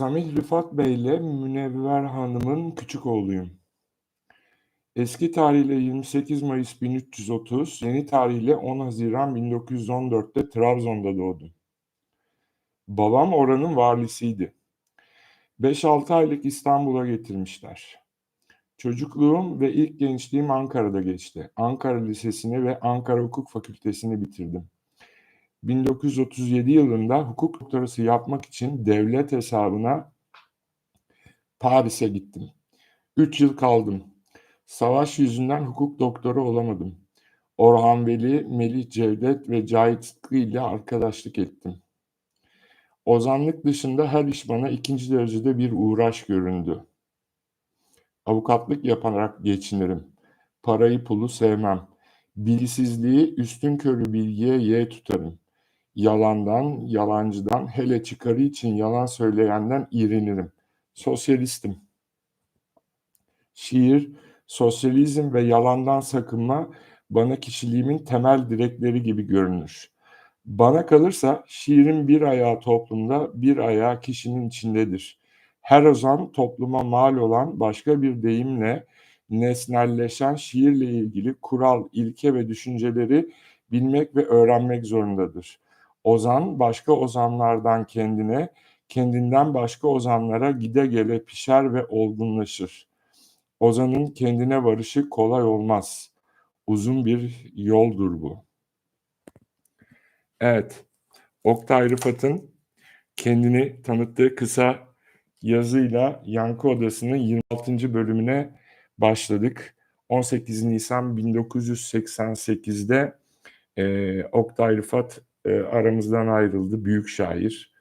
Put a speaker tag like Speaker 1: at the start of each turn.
Speaker 1: Samih Rıfat Bey'le Münevver Hanım'ın küçük oğluyum. Eski tarihle 28 Mayıs 1330, yeni tarihle 10 Haziran 1914'te Trabzon'da doğdum. Babam oranın valisiydi. 5-6 aylık İstanbul'a getirmişler. Çocukluğum ve ilk gençliğim Ankara'da geçti. Ankara Lisesi'ni ve Ankara Hukuk Fakültesini bitirdim. 1937 yılında hukuk doktorası yapmak için devlet hesabına Paris'e gittim. 3 yıl kaldım. Savaş yüzünden hukuk doktoru olamadım. Orhan Veli, Melih Cevdet ve Cahit Sıtkı ile arkadaşlık ettim. Ozanlık dışında her iş bana ikinci derecede bir uğraş göründü. Avukatlık yaparak geçinirim. Parayı pulu sevmem. Bilgisizliği üstün körü bilgiye ye tutarım. Yalandan, yalancıdan, hele çıkarı için yalan söyleyenden iğrenirim. Sosyalistim. Şiir, sosyalizm ve yalandan sakınma bana kişiliğimin temel direkleri gibi görünür. Bana kalırsa şiirin bir ayağı toplumda, bir ayağı kişinin içindedir. Her ozan topluma mal olan başka bir deyimle nesnelleşen şiirle ilgili kural, ilke ve düşünceleri bilmek ve öğrenmek zorundadır. Ozan başka ozanlardan kendine, kendinden başka ozanlara gide gele pişer ve olgunlaşır. Ozanın kendine varışı kolay olmaz. Uzun bir yoldur bu. Evet, Oktay Rıfat'ın kendini tanıttığı kısa yazıyla Yankı Odası'nın 26. bölümüne başladık. 18 Nisan 1988'de e, Oktay Rıfat aramızdan ayrıldı. Büyük şair.